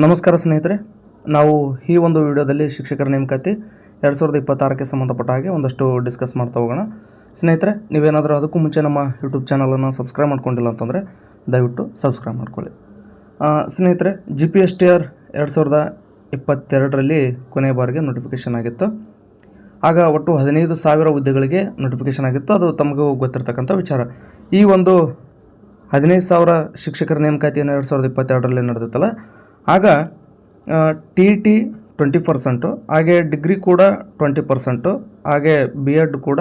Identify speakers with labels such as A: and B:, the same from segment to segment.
A: ನಮಸ್ಕಾರ ಸ್ನೇಹಿತರೆ, ನಾವು ಈ ಒಂದು ವಿಡಿಯೋದಲ್ಲಿ ಶಿಕ್ಷಕರ ನೇಮಕಾತಿ ಎರಡು ಸಾವಿರದ ಇಪ್ಪತ್ತಾರಕ್ಕೆ ಸಂಬಂಧಪಟ್ಟ ಹಾಗೆ ಒಂದಷ್ಟು ಡಿಸ್ಕಸ್ ಮಾಡ್ತಾ ಹೋಗೋಣ. ಸ್ನೇಹಿತರೆ, ನೀವೇನಾದರೂ ಅದಕ್ಕೂ ಮುಂಚೆ ನಮ್ಮ ಯೂಟ್ಯೂಬ್ ಚಾನಲನ್ನು ಸಬ್ಸ್ಕ್ರೈಬ್ ಮಾಡ್ಕೊಂಡಿಲ್ಲ ಅಂತಂದರೆ ದಯವಿಟ್ಟು ಸಬ್ಸ್ಕ್ರೈಬ್ ಮಾಡ್ಕೊಳ್ಳಿ. ಸ್ನೇಹಿತರೆ G P S T R ಎರಡು ಸಾವಿರದ ಇಪ್ಪತ್ತೆರಡರಲ್ಲಿ ಕೊನೆಯ ಬಾರಿಗೆ ನೋಟಿಫಿಕೇಷನ್ ಆಗಿತ್ತು. ಆಗ ಒಟ್ಟು ಹದಿನೈದು ಸಾವಿರ ಹುದ್ದೆಗಳಿಗೆ ನೋಟಿಫಿಕೇಷನ್ ಆಗಿತ್ತು. ಅದು ತಮಗೂ ಗೊತ್ತಿರತಕ್ಕಂಥ ವಿಚಾರ. ಈ ಒಂದು ಹದಿನೈದು ಸಾವಿರ ಶಿಕ್ಷಕರ ನೇಮಕಾತಿಯನ್ನು ಎರಡು ಸಾವಿರದ ಇಪ್ಪತ್ತೆರಡರಲ್ಲಿ ನಡೆದಿತ್ತಲ್ಲ ಆಗ ಟಿ ಟಿ ಟ್ವೆಂಟಿ ಪರ್ಸೆಂಟು ಹಾಗೆ ಡಿಗ್ರಿ ಕೂಡ ಟ್ವೆಂಟಿ ಪರ್ಸೆಂಟು ಹಾಗೆ ಬಿ ಎಡ್ ಕೂಡ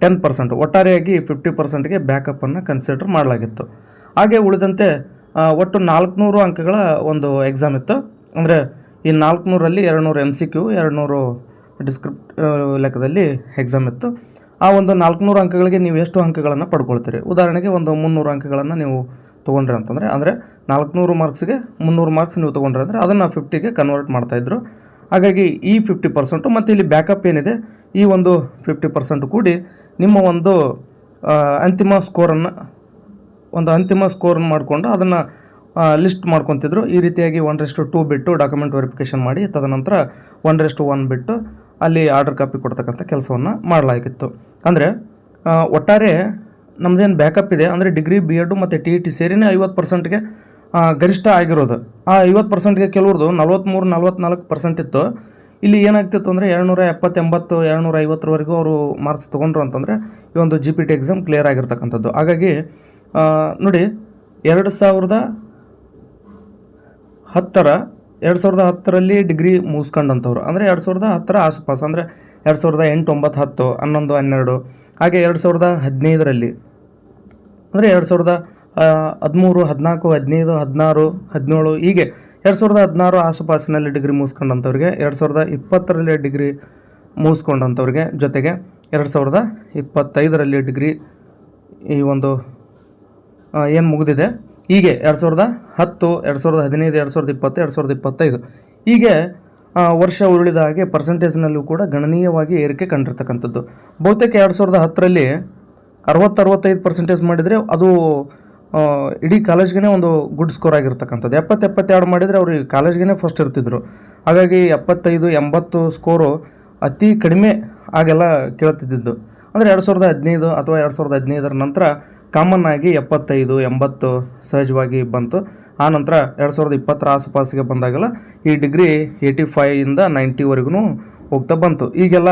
A: ಟೆನ್ ಪರ್ಸೆಂಟು ಒಟ್ಟಾರೆಯಾಗಿ ಫಿಫ್ಟಿ ಪರ್ಸೆಂಟ್ಗೆ ಬ್ಯಾಕಪ್ಪನ್ನು ಕನ್ಸಿಡರ್ ಮಾಡಲಾಗಿತ್ತು. ಹಾಗೆ ಉಳಿದಂತೆ ಒಟ್ಟು ನಾಲ್ಕುನೂರು ಅಂಕಗಳ ಒಂದು ಎಕ್ಸಾಮ್ ಇತ್ತು. ಅಂದರೆ, ಈ ನಾಲ್ಕುನೂರಲ್ಲಿ ಎರಡು ನೂರು ಎಂ ಸಿ ಕ್ಯೂ ಎರಡುನೂರು ಡಿಸ್ಕ್ರಿಪ್ಟ್ ಲೆಕ್ಕದಲ್ಲಿ ಎಕ್ಸಾಮ್ ಇತ್ತು. ಆ ಒಂದು ನಾಲ್ಕುನೂರು ಅಂಕಗಳಿಗೆ ನೀವು ಎಷ್ಟು ಅಂಕಗಳನ್ನು ಪಡ್ಕೊಳ್ತೀರಿ? ಉದಾಹರಣೆಗೆ ಒಂದು ಮುನ್ನೂರು ಅಂಕಗಳನ್ನು ನೀವು ತೊಗೊಂಡ್ರಿ ಅಂತಂದರೆ, ಅಂದರೆ ನಾಲ್ಕುನೂರು ಮಾರ್ಕ್ಸ್ಗೆ ಮುನ್ನೂರು ಮಾರ್ಕ್ಸ್ ನೀವು ತೊಗೊಂಡ್ರೆ ಅಂದರೆ ಅದನ್ನು ಫಿಫ್ಟಿಗೆ ಕನ್ವರ್ಟ್ ಮಾಡ್ತಾಯಿದ್ರು ಹಾಗಾಗಿ ಈ ಫಿಫ್ಟಿ ಪರ್ಸೆಂಟು ಮತ್ತು ಇಲ್ಲಿ ಬ್ಯಾಕಪ್ ಏನಿದೆ, ಈ ಒಂದು ಫಿಫ್ಟಿ ಪರ್ಸೆಂಟ್ ಕೂಡಿ ನಿಮ್ಮ ಒಂದು ಅಂತಿಮ ಸ್ಕೋರನ್ನು ಒಂದು ಅಂತಿಮ ಸ್ಕೋರನ್ನು ಮಾಡಿಕೊಂಡು ಅದನ್ನು ಲಿಸ್ಟ್ ಮಾಡ್ಕೊತಿದ್ರು. ಈ ರೀತಿಯಾಗಿ ಒನ್ ರೆಸ್ಟು ಟೂ ಬಿಟ್ಟು ಡಾಕ್ಯುಮೆಂಟ್ ವೆರಿಫಿಕೇಷನ್ ಮಾಡಿ, ತದನಂತರ ಒನ್ ರೆಸ್ಟು ಒನ್ ಬಿಟ್ಟು ಅಲ್ಲಿ ಆರ್ಡರ್ ಕಾಪಿ ಕೊಡ್ತಕ್ಕಂಥ ಕೆಲಸವನ್ನು ಮಾಡಲಾಗಿತ್ತು. ಅಂದರೆ ಒಟ್ಟಾರೆ ನಮ್ಮದೇನು ಬ್ಯಾಕಪ್ ಇದೆ. ಅಂದರೆ ಡಿಗ್ರಿ ಬಿ ಎಡ್ ಮತ್ತು ಟಿ ಇ ಟಿ ಸೇರಿನೇ ಐವತ್ತು ಪರ್ಸೆಂಟ್ಗೆ ಗರಿಷ್ಠ ಆಗಿರೋದು. ಆ ಐವತ್ತು ಪರ್ಸೆಂಟ್ಗೆ ಕೆಲವ್ರದ್ದು ನಲ್ವತ್ತ್ಮೂರು ನಲ್ವತ್ನಾಲ್ಕು ಪರ್ಸೆಂಟ್ ಇತ್ತು. ಇಲ್ಲಿ ಏನಾಗ್ತಿತ್ತು ಅಂದರೆ ಎರಡುನೂರ ಎಪ್ಪತ್ತೆಂಬತ್ತು ಎರಡುನೂರ ಐವತ್ತರವರೆಗೂ ಅವರು ಮಾರ್ಕ್ಸ್ ತೊಗೊಂಡ್ರು ಅಂತಂದರೆ ಈ ಒಂದು G P T exam clear ಆಗಿರ್ತಕ್ಕಂಥದ್ದು. ಹಾಗಾಗಿ ನೋಡಿ, ಎರಡು ಸಾವಿರದ ಹತ್ತರ, ಎರಡು ಸಾವಿರದ ಹತ್ತರಲ್ಲಿ ಡಿಗ್ರಿ ಮುಗಿಸ್ಕೊಂಡಂಥವ್ರು. ಅಂದರೆ ಎರಡು ಸಾವಿರದ ಹತ್ತರ ಆಸುಪಾಸು, ಅಂದರೆ ಎರಡು ಸಾವಿರದ ಎಂಟು, ಒಂಬತ್ತು, ಹತ್ತು, ಹನ್ನೊಂದು, ಹನ್ನೆರಡು ಹಾಗೆ ಎರಡು ಸಾವಿರದ ಹದಿನೈದರಲ್ಲಿ, ಅಂದರೆ ಎರಡು ಸಾವಿರದ ಹದಿಮೂರು, ಹದಿನಾಲ್ಕು, ಹದಿನೈದು, ಹದಿನಾರು, ಹದಿನೇಳು, ಹೀಗೆ ಎರಡು ಸಾವಿರದ ಹದಿನಾರು ಆಸುಪಾಸಿನಲ್ಲಿ ಡಿಗ್ರಿ ಮುಗಿಸ್ಕೊಂಡಂಥವ್ರಿಗೆ, ಎರಡು ಸಾವಿರದ ಇಪ್ಪತ್ತರಲ್ಲಿ ಡಿಗ್ರಿ ಮುಗಿಸ್ಕೊಂಡಂಥವ್ರಿಗೆ ಜೊತೆಗೆ ಎರಡು ಸಾವಿರದ ಇಪ್ಪತ್ತೈದರಲ್ಲಿ ಡಿಗ್ರಿ ಈ ಒಂದು ಏನು ಮುಗಿದಿದೆ. ಹೀಗೆ ಎರಡು ಸಾವಿರದ ಹತ್ತು, ಎರಡು ಸಾವಿರದ ಹದಿನೈದು, ಎರಡು ಸಾವಿರದ ಇಪ್ಪತ್ತು, ಎರಡು ಸಾವಿರದ ಇಪ್ಪತ್ತೈದು, ಹೀಗೆ ವರ್ಷ ಉರುಳಿದ ಹಾಗೆ ಪರ್ಸೆಂಟೇಜ್ನಲ್ಲೂ ಕೂಡ ಗಣನೀಯವಾಗಿ ಏರಿಕೆ ಕಂಡಿರ್ತಕ್ಕಂಥದ್ದು. ಬಹುತೇಕ ಎರಡು ಸಾವಿರದ ಹತ್ತರಲ್ಲಿ ಅರವತ್ತು ಅರವತ್ತೈದು ಪರ್ಸೆಂಟೇಜ್ ಮಾಡಿದರೆ ಅದು ಇಡೀ ಕಾಲೇಜ್ಗೆ ಒಂದು ಗುಡ್ ಸ್ಕೋರ್ ಆಗಿರ್ತಕ್ಕಂಥದ್ದು. ಎಪ್ಪತ್ತು ಎಪ್ಪತ್ತೆರಡು ಮಾಡಿದರೆ ಅವರು ಕಾಲೇಜ್ಗೇ ಫಸ್ಟ್ ಇರ್ತಿದ್ರು. ಹಾಗಾಗಿ ಎಪ್ಪತ್ತೈದು, ಎಂಬತ್ತು ಸ್ಕೋರು ಅತಿ ಕಡಿಮೆ ಆಗೆಲ್ಲ ಕೇಳ್ತಿದ್ದಿದ್ದು. ಅಂದರೆ ಎರಡು ಸಾವಿರದ ಹದಿನೈದು ಅಥವಾ ಎರಡು ಸಾವಿರದ ಹದಿನೈದರ ನಂತರ ಕಾಮನ್ ಆಗಿ ಎಪ್ಪತ್ತೈದು, ಎಂಬತ್ತು ಸಹಜವಾಗಿ ಬಂತು. ಆ ನಂತರ ಎರಡು ಸಾವಿರದ ಇಪ್ಪತ್ತರ ಆಸುಪಾಸಿಗೆ ಬಂದಾಗೆಲ್ಲ ಈ ಡಿಗ್ರಿ ಏಯ್ಟಿ ಫೈವಿಂದ ನೈಂಟಿವರೆಗೂ ಹೋಗ್ತಾ ಬಂತು. ಈಗೆಲ್ಲ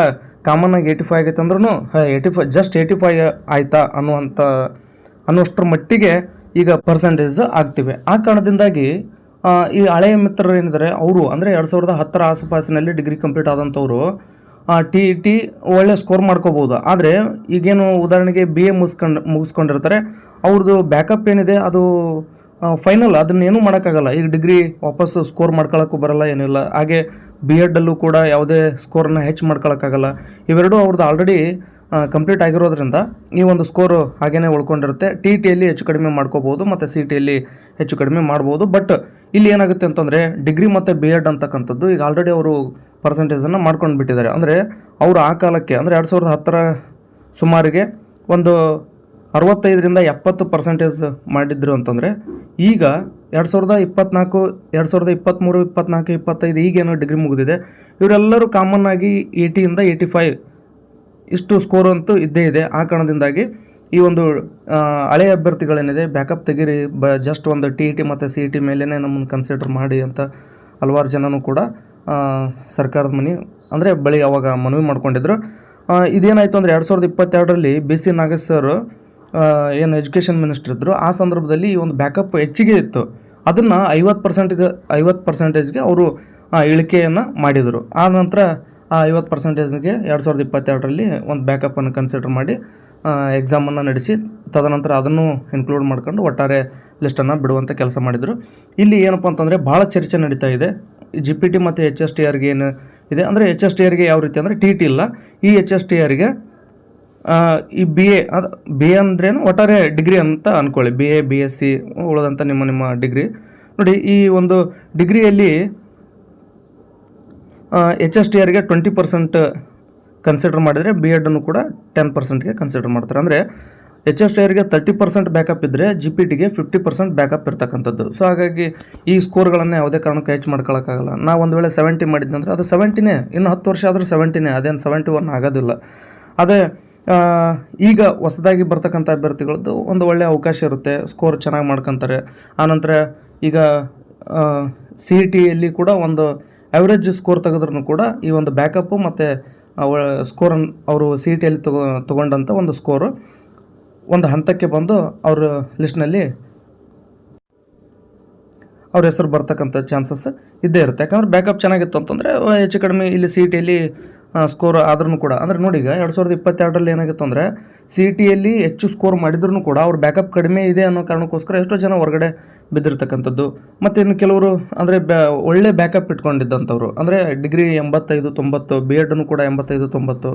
A: ಕಾಮನ್ ಆಗಿ ಏಯ್ಟಿ ಫೈವ್ ಆಗೈತೆ ಅಂದ್ರೂ eighty five just eighty five ಆಯ್ತಾ ಅನ್ನುವಂಥ ಅನ್ನೋಷ್ಟರ ಮಟ್ಟಿಗೆ ಈಗ ಪರ್ಸೆಂಟೇಜ್ ಆಗ್ತಿವೆ. ಆ ಕಾರಣದಿಂದಾಗಿ ಈ ಹಳೆಯ ಮಿತ್ರರು ಏನಿದ್ದಾರೆ ಅವರು, ಅಂದರೆ ಎರಡು ಸಾವಿರದ ಹತ್ತರ ಆಸುಪಾಸಿನಲ್ಲಿ ಡಿಗ್ರಿ ಕಂಪ್ಲೀಟ್ ಆದಂಥವ್ರು ಟಿ ಟಿ ಒಳ್ಳೆ ಸ್ಕೋರ್ ಮಾಡ್ಕೋಬೋದು ಆದರೆ ಈಗೇನು ಉದಾಹರಣೆಗೆ ಬಿ ಎ ಮುಗಿಸ್ಕೊಂಡು, ಮುಗಿಸ್ಕೊಂಡಿರ್ತಾರೆ. ಅವ್ರದ್ದು ಬ್ಯಾಕಪ್ ಏನಿದೆ, ಅದು ಫೈನಲ್ ಅದನ್ನೇನು ಮಾಡೋಕ್ಕಾಗಲ್ಲ. ಈಗ ಡಿಗ್ರಿ ವಾಪಸ್ ಸ್ಕೋರ್ ಮಾಡ್ಕೊಳ್ಳೋಕ್ಕೂ ಬರಲ್ಲ, ಏನಿಲ್ಲ. ಹಾಗೆ ಬಿ ಎಡ್ಡಲ್ಲೂ ಕೂಡ ಯಾವುದೇ ಸ್ಕೋರನ್ನು ಹೆಚ್ಚು ಮಾಡ್ಕೊಳಕ್ಕಾಗಲ್ಲ. ಇವೆರಡೂ ಅವ್ರದ್ದು ಆಲ್ರೆಡಿ ಕಂಪ್ಲೀಟ್ ಆಗಿರೋದ್ರಿಂದ ಈ ಒಂದು ಸ್ಕೋರು ಹಾಗೇ ಉಳ್ಕೊಂಡಿರುತ್ತೆ. ಟಿ ಟಿಯಲ್ಲಿ ಹೆಚ್ಚು ಕಡಿಮೆ ಮಾಡ್ಕೋಬೋದು ಮತ್ತು ಸಿ ಟಿಯಲ್ಲಿ ಹೆಚ್ಚು ಕಡಿಮೆ ಮಾಡ್ಬೋದು. ಬಟ್ ಇಲ್ಲಿ ಏನಾಗುತ್ತೆ ಅಂತಂದರೆ ಡಿಗ್ರಿ ಮತ್ತು ಬಿ ಎಡ್ ಅಂತಕ್ಕಂಥದ್ದು ಈಗ ಆಲ್ರೆಡಿ ಅವರು ಪರ್ಸೆಂಟೇಜನ್ನು ಮಾಡ್ಕೊಂಡು ಬಿಟ್ಟಿದ್ದಾರೆ. ಅಂದರೆ ಅವರು ಆ ಕಾಲಕ್ಕೆ, ಅಂದರೆ ಎರಡು ಸಾವಿರದ ಹತ್ತರ ಸುಮಾರಿಗೆ ಒಂದು ಅರವತ್ತೈದರಿಂದ ಎಪ್ಪತ್ತು ಪರ್ಸೆಂಟೇಜ್ ಮಾಡಿದ್ರು ಅಂತಂದರೆ ಈಗ ಎರಡು ಸಾವಿರದ ಇಪ್ಪತ್ನಾಲ್ಕು, ಎರಡು ಸಾವಿರದ ಇಪ್ಪತ್ತ್ಮೂರು ಇಪ್ಪತ್ನಾಲ್ಕು, ಇಪ್ಪತ್ತೈದು ಈಗೇನೋ ಡಿಗ್ರಿ ಮುಗಿದಿದೆ. ಇವರೆಲ್ಲರೂ ಕಾಮನ್ ಆಗಿ ಏಯ್ಟಿಯಿಂದ ಏಯ್ಟಿ ಫೈವ್ ಇಷ್ಟು ಸ್ಕೋರ್ ಅಂತೂ ಇದ್ದೇ ಇದೆ. ಆ ಕಾರಣದಿಂದಾಗಿ ಈ ಒಂದು ಹಳೆ ಹಳೆಯ ಅಭ್ಯರ್ಥಿಗಳೇನಿದೆ ಬ್ಯಾಕಪ್ ತೆಗೀರಿ, ಬ ಜಸ್ಟ್ ಒಂದು ಟಿ ಇ ಟಿ ಮತ್ತು ಸಿ ಇ ಟಿ ಮೇಲೇ ನಮ್ಮನ್ನು ಕನ್ಸಿಡರ್ ಮಾಡಿ ಅಂತ ಹಲವಾರು ಜನನೂ ಕೂಡ ಸರ್ಕಾರದ ಮನೆ. ಅಂದರೆ ಬಳಿ ಅವಾಗ ಮನವಿ ಮಾಡ್ಕೊಂಡಿದ್ರು. ಇದೇನಾಯಿತು ಅಂದರೆ ಎರಡು ಸಾವಿರದ ಇಪ್ಪತ್ತೆರಡರಲ್ಲಿ ಬಿ ಸಿ ನಾಗೇಶ್ ಸರ್ ಏನು ಎಜುಕೇಷನ್ ಮಿನಿಸ್ಟರ್ ಇದ್ದರು ಆ ಸಂದರ್ಭದಲ್ಲಿ ಈ ಒಂದು ಬ್ಯಾಕಪ್ ಹೆಚ್ಚಿಗೆ ಇತ್ತು. ಅದನ್ನು ಐವತ್ತು ಪರ್ಸೆಂಟ್ಗೆ ಐವತ್ತು ಪರ್ಸೆಂಟೇಜ್ಗೆ ಅವರು ಇಳಿಕೆಯನ್ನು ಮಾಡಿದರು. ಆ ನಂತರ ಆ ಐವತ್ತು ಪರ್ಸೆಂಟೇಜ್ಗೆ ಎರಡು ಸಾವಿರದ ಇಪ್ಪತ್ತೆರಡರಲ್ಲಿ ಒಂದು ಬ್ಯಾಕಪ್ಪನ್ನು ಕನ್ಸಿಡರ್ ಮಾಡಿ ಎಕ್ಸಾಮನ್ನು ನಡೆಸಿ, ತದನಂತರ ಅದನ್ನು ಇನ್ಕ್ಲೂಡ್ ಮಾಡ್ಕೊಂಡು ಒಟ್ಟಾರೆ ಲಿಸ್ಟನ್ನು ಬಿಡುವಂಥ ಕೆಲಸ ಮಾಡಿದರು. ಇಲ್ಲಿ ಏನಪ್ಪ ಅಂತಂದರೆ ಭಾಳ ಚರ್ಚೆ ನಡೀತಾ ಇದೆ. ಜಿ ಪಿ ಟಿ ಮತ್ತು ಎಚ್ ಎಸ್ ಟಿ ಆರ್ಗೆ ಏನು ಇದೆ? ಅಂದರೆ ಎಚ್ ಎಸ್ ಟಿ ಆರ್ಗೆ ಯಾವ ರೀತಿ ಅಂದರೆ ಟಿ ಟಿ ಇಲ್ಲ. ಈ ಎಚ್ ಎಸ್ ಟಿ ಆರ್ಗೆ ಈ ಬಿ ಎ ಅದು ಬಿ ಎ ಅಂದ್ರೇನು ಒಟ್ಟಾರೆ ಡಿಗ್ರಿ ಅಂತ ಅಂದ್ಕೊಳ್ಳಿ B A B S C ಉಳಿದಂಥ ನಿಮ್ಮ ನಿಮ್ಮ ಡಿಗ್ರಿ ನೋಡಿ, ಈ ಒಂದು ಡಿಗ್ರಿಯಲ್ಲಿ ಎಚ್ ಎಸ್ ಟಿ ಆರ್ಗೆ ಟ್ವೆಂಟಿ ಪರ್ಸೆಂಟ್ ಕನ್ಸಿಡರ್ ಮಾಡಿದರೆ ಬಿ ಎಡನ್ನು ಕೂಡ ಟೆನ್ ಪರ್ಸೆಂಟ್ಗೆ ಕನ್ಸಿಡರ್ ಮಾಡ್ತಾರೆ. ಅಂದರೆ ಎಚ್ ಎಸ್ ಟೈರ್ಗೆ ತರ್ಟಿ ಪರ್ಸೆಂಟ್ ಬ್ಯಾಕಪ್ ಇದ್ದರೆ ಜಿ ಪಿ ಟಿಗೆ ಫಿಫ್ಟಿ ಪರ್ಸೆಂಟ್ ಬ್ಯಾಕಪ್ ಇರ್ತಕ್ಕಂಥದ್ದು. ಸೊ ಹಾಗಾಗಿ ಈ ಸ್ಕೋರ್ಗಳನ್ನು ಯಾವುದೇ ಕಾರಣಕ್ಕೂ ಹೆಚ್ಚು ಮಾಡ್ಕೊಳ್ಳೋಕ್ಕಾಗಲ್ಲ ನಾವು ಒಂದು ವೇಳೆ ಸೆವೆಂಟಿ ಮಾಡಿದ್ದಂದ್ರೆ ಅದು ಸೆವೆಂಟಿನೇ ಇನ್ನು ಹತ್ತು ವರ್ಷ ಆದರೂ ಸೆವೆಂಟಿನೇ ಅದೇನು ಸೆವೆಂಟಿ ಒನ್ ಆಗೋದಿಲ್ಲ. ಅದೇ ಈಗ ಹೊಸದಾಗಿ ಬರ್ತಕ್ಕಂಥ ಅಭ್ಯರ್ಥಿಗಳದ್ದು ಒಂದು ಒಳ್ಳೆಯ ಅವಕಾಶ ಇರುತ್ತೆ ಸ್ಕೋರ್ ಚೆನ್ನಾಗಿ ಮಾಡ್ಕೊತಾರೆ. ಆನಂತರ ಈಗ ಸಿ ಇ ಟಿಯಲ್ಲಿ ಕೂಡ ಒಂದು ಆವ್ರೇಜ್ ಸ್ಕೋರ್ ತೆಗೆದ್ರೂ ಕೂಡ ಈ ಒಂದು ಬ್ಯಾಕಪ್ಪು ಮತ್ತು ಸ್ಕೋರನ್ನು ಅವರು ಸಿ ಇ ಟಿಯಲ್ಲಿ ತಗೋ ತೊಗೊಂಡಂಥ ಒಂದು ಸ್ಕೋರು ಒಂದು ಹಂತಕ್ಕೆ ಬಂದು ಅವ್ರ ಲಿಸ್ಟ್ನಲ್ಲಿ ಅವ್ರ ಹೆಸರು ಬರ್ತಕ್ಕಂಥ ಚಾನ್ಸಸ್ ಇದ್ದೇ ಇರುತ್ತೆ. ಯಾಕಂದ್ರೆ ಬ್ಯಾಕಪ್ ಚೆನ್ನಾಗಿತ್ತು ಅಂತಂದರೆ ಹೆಚ್ಚು ಕಡಿಮೆ ಇಲ್ಲಿ ಸಿ ಟಿಯಲ್ಲಿ ಸ್ಕೋರ್ ಆದ್ರೂ ಕೂಡ. ಅಂದರೆ ನೋಡಿ ಈಗ ಎರಡು ಸಾವಿರದ ಇಪ್ಪತ್ತೆರಡರಲ್ಲಿ ಏನಾಗಿತ್ತು ಅಂದರೆ ಸಿ ಟಿಯಲ್ಲಿ ಹೆಚ್ಚು ಸ್ಕೋರ್ ಮಾಡಿದ್ರೂ ಕೂಡ ಅವ್ರ ಬ್ಯಾಕಪ್ ಕಡಿಮೆ ಇದೆ ಅನ್ನೋ ಕಾರಣಕ್ಕೋಸ್ಕರ ಎಷ್ಟೋ ಜನ ಹೊರಗಡೆ ಬಿದ್ದಿರ್ತಕ್ಕಂಥದ್ದು. ಮತ್ತು ಇನ್ನು ಕೆಲವರು ಅಂದರೆ ಬ್ಯಾ ಒಳ್ಳೆ ಬ್ಯಾಕಪ್ ಇಟ್ಕೊಂಡಿದ್ದಂಥವ್ರು. ಅಂದರೆ ಡಿಗ್ರಿ ಎಂಬತ್ತೈದು ತೊಂಬತ್ತು ಬಿ ಎಡ್ನು ಕೂಡ ಎಂಬತ್ತೈದು ತೊಂಬತ್ತು.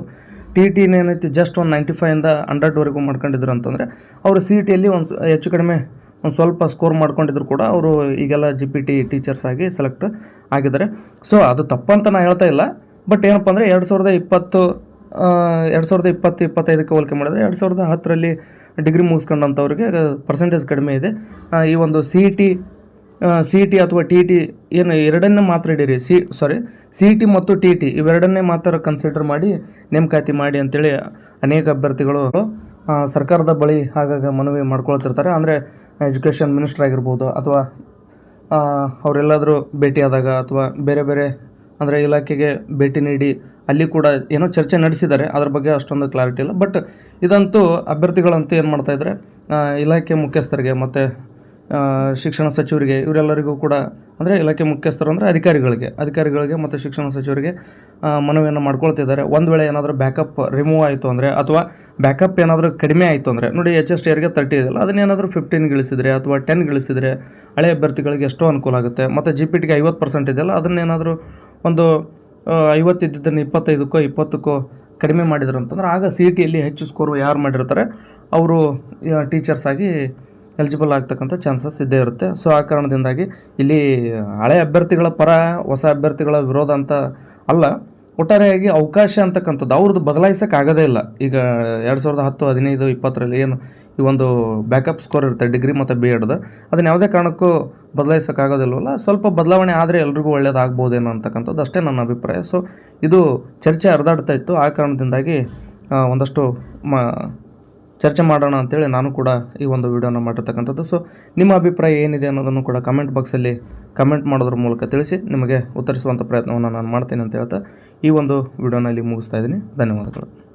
A: ಟಿ ಟಿನ ಏನೈತಿ ಜಸ್ಟ್ ಒಂದು ನೈಂಟಿ ಫೈವಿಂದ ಹಂಡ್ರೆಡ್ವರೆಗೂ ಮಾಡ್ಕೊಂಡಿದ್ರು ಅಂತಂದರೆ, ಅವರು ಸಿ ಟಿಯಲ್ಲಿ ಒಂದು ಹೆಚ್ಚು ಕಡಿಮೆ ಒಂದು ಸ್ವಲ್ಪ ಸ್ಕೋರ್ ಮಾಡ್ಕೊಂಡಿದ್ರು ಕೂಡ ಅವರು ಈಗೆಲ್ಲ ಜಿ ಪಿ ಟಿ ಟೀಚರ್ಸ್ ಆಗಿ ಸೆಲೆಕ್ಟ್ ಆಗಿದ್ದಾರೆ. ಸೊ ಅದು ತಪ್ಪಂತ ನಾನು ಹೇಳ್ತಾ ಇಲ್ಲ. ಬಟ್ ಏನಪ್ಪ ಅಂದರೆ ಎರಡು ಸಾವಿರದ ಇಪ್ಪತ್ತು ಎರಡು ಸಾವಿರದ ಇಪ್ಪತ್ತು, ಇಪ್ಪತ್ತೈದಕ್ಕೆ ಹೋಲಿಕೆ ಮಾಡಿದ್ರೆ ಎರಡು ಸಾವಿರದ ಹತ್ತರಲ್ಲಿ ಡಿಗ್ರಿ ಮುಗಿಸ್ಕೊಂಡಂಥವ್ರಿಗೆ ಪರ್ಸೆಂಟೇಜ್ ಕಡಿಮೆ ಇದೆ. ಈ ಒಂದು C E T C T ಅಥವಾ ಟಿ ಟಿ ಏನು, ಎರಡನ್ನೇ ಮಾತ್ರ ಇಡೀರಿ. ಸಿ ಸಾರಿ ಸಿ ಟಿ ಮತ್ತು ಟಿ ಟಿ ಇವೆರಡನ್ನೇ ಮಾತ್ರ ಕನ್ಸಿಡರ್ ಮಾಡಿ ನೇಮಕಾತಿ ಮಾಡಿ ಅಂತೇಳಿ ಅನೇಕ ಅಭ್ಯರ್ಥಿಗಳು ಸರ್ಕಾರದ ಬಳಿ ಆಗಾಗ ಮನವಿ ಮಾಡ್ಕೊಳ್ತಿರ್ತಾರೆ. ಅಂದರೆ ಎಜುಕೇಷನ್ ಮಿನಿಸ್ಟರ್ ಆಗಿರ್ಬೋದು ಅಥವಾ ಅವರೆಲ್ಲಾದರೂ ಭೇಟಿಯಾದಾಗ ಅಥವಾ ಬೇರೆ ಬೇರೆ, ಅಂದರೆ ಇಲಾಖೆಗೆ ಭೇಟಿ ನೀಡಿ ಅಲ್ಲಿ ಕೂಡ ಏನೋ ಚರ್ಚೆ ನಡೆಸಿದ್ದಾರೆ. ಅದ್ರ ಬಗ್ಗೆ ಅಷ್ಟೊಂದು ಕ್ಲಾರಿಟಿ ಇಲ್ಲ. ಬಟ್ ಇದಂತೂ ಅಭ್ಯರ್ಥಿಗಳಂತೂ ಏನು ಮಾಡ್ತಾಯಿದ್ರೆ ಇಲಾಖೆ ಮುಖ್ಯಸ್ಥರಿಗೆ ಮತ್ತು ಶಿಕ್ಷಣ ಸಚಿವರಿಗೆ ಇವರೆಲ್ಲರಿಗೂ ಕೂಡ ಅಂದರೆ ಇಲಾಖೆ ಮುಖ್ಯಸ್ಥರು ಅಂದರೆ ಅಧಿಕಾರಿಗಳಿಗೆ ಅಧಿಕಾರಿಗಳಿಗೆ ಮತ್ತು ಶಿಕ್ಷಣ ಸಚಿವರಿಗೆ ಮನವಿಯನ್ನು ಮಾಡ್ಕೊಳ್ತಿದ್ದಾರೆ. ಒಂದು ವೇಳೆ ಏನಾದರೂ ಬ್ಯಾಕಪ್ ರಿಮೂವ್ ಆಯಿತು ಅಂದರೆ ಅಥವಾ ಬ್ಯಾಕಪ್ ಏನಾದರೂ ಕಡಿಮೆ ಆಯಿತು ಅಂದರೆ, ನೋಡಿ ಎಚ್ ಎಸ್ ಟಿಯರ್ಗೆ ತರ್ಟಿ ಇದೆಯಲ್ಲ ಅದನ್ನೇನಾದರೂ ಫಿಫ್ಟೀನ್ ಗಳಿಸಿದರೆ ಅಥವಾ ಟೆನ್ ಗಳಿಸಿದರೆ ಹಳೆ ಅಭ್ಯರ್ಥಿಗಳಿಗೆ ಎಷ್ಟೋ ಅನುಕೂಲ ಆಗುತ್ತೆ. ಮತ್ತು ಜಿ ಪಿ ಟಿಗೆ ಐವತ್ತು ಪರ್ಸೆಂಟ್ ಇದೆಯಲ್ಲ ಅದನ್ನೇನಾದರೂ ಒಂದು ಐವತ್ತಿದ್ದನ್ನು ಇಪ್ಪತ್ತೈದಕ್ಕೋ ಇಪ್ಪತ್ತಕ್ಕೋ ಕಡಿಮೆ ಮಾಡಿದ್ರು ಅಂತಂದ್ರೆ ಆಗ ಸಿ ಟಿಯಲ್ಲಿ ಹೆಚ್ಚು ಸ್ಕೋರ್ ಯಾರು ಮಾಡಿರ್ತಾರೆ? ಅವರು ಟೀಚರ್ಸ್ ಆಗಿ ಎಲಿಜಿಬಲ್ ಆಗ್ತಕ್ಕಂಥ ಚಾನ್ಸಸ್ ಇದ್ದೇ ಇರುತ್ತೆ. ಸೊ ಆ ಕಾರಣದಿಂದಾಗಿ ಇಲ್ಲಿ ಹಳೆ ಅಭ್ಯರ್ಥಿಗಳ ಪರ, ಹೊಸ ಅಭ್ಯರ್ಥಿಗಳ ವಿರೋಧ ಅಂತ ಅಲ್ಲ. ಒಟ್ಟಾರೆಯಾಗಿ ಅವಕಾಶ ಅಂತಕ್ಕಂಥದ್ದು ಅವ್ರದ್ದು ಬದಲಾಯಿಸೋಕೆ ಆಗೋದೇ ಇಲ್ಲ. ಈಗ ಎರಡು ಸಾವಿರದ ಹತ್ತು, ಹದಿನೈದು, ಇಪ್ಪತ್ತರಲ್ಲಿ ಏನು ಈ ಒಂದು ಬ್ಯಾಕಪ್ ಸ್ಕೋರ್ ಇರುತ್ತೆ ಡಿಗ್ರಿ ಮತ್ತು ಬಿ ಎಡ್ದು ಅದನ್ನು ಯಾವುದೇ ಕಾರಣಕ್ಕೂ ಬದಲಾಯಿಸೋಕ್ಕಾಗೋದಿಲ್ವಲ್ಲ ಸ್ವಲ್ಪ ಬದಲಾವಣೆ ಆದರೆ ಎಲ್ರಿಗೂ ಒಳ್ಳೇದಾಗ್ಬೋದೇನೋ ಅಂತಕ್ಕಂಥದ್ದು ಅಷ್ಟೇ ನನ್ನ ಅಭಿಪ್ರಾಯ. ಸೊ ಇದು ಚರ್ಚೆ ಹರಿದಾಡ್ತಾ ಇತ್ತು. ಆ ಕಾರಣದಿಂದಾಗಿ ಒಂದಷ್ಟು ಮ ಚರ್ಚೆ ಮಾಡೋಣ ಅಂತೇಳಿ ನಾನು ಕೂಡ ಈ ಒಂದು ವಿಡಿಯೋನ ಮಾಡಿರ್ತಕ್ಕಂಥದ್ದು. ಸೊ ನಿಮ್ಮ ಅಭಿಪ್ರಾಯ ಏನಿದೆ ಅನ್ನೋದನ್ನು ಕೂಡ ಕಮೆಂಟ್ ಬಾಕ್ಸಲ್ಲಿ ಕಮೆಂಟ್ ಮಾಡೋದ್ರ ಮೂಲಕ ತಿಳಿಸಿ ನಿಮಗೆ ಉತ್ತರಿಸುವಂಥ ಪ್ರಯತ್ನವನ್ನು ನಾನು ಮಾಡ್ತೀನಿ ಅಂತ ಹೇಳ್ತಾ ಈ ಒಂದು ವಿಡಿಯೋನಲ್ಲಿ ಮುಗಿಸ್ತಾ ಇದ್ದೀನಿ. ಧನ್ಯವಾದಗಳು.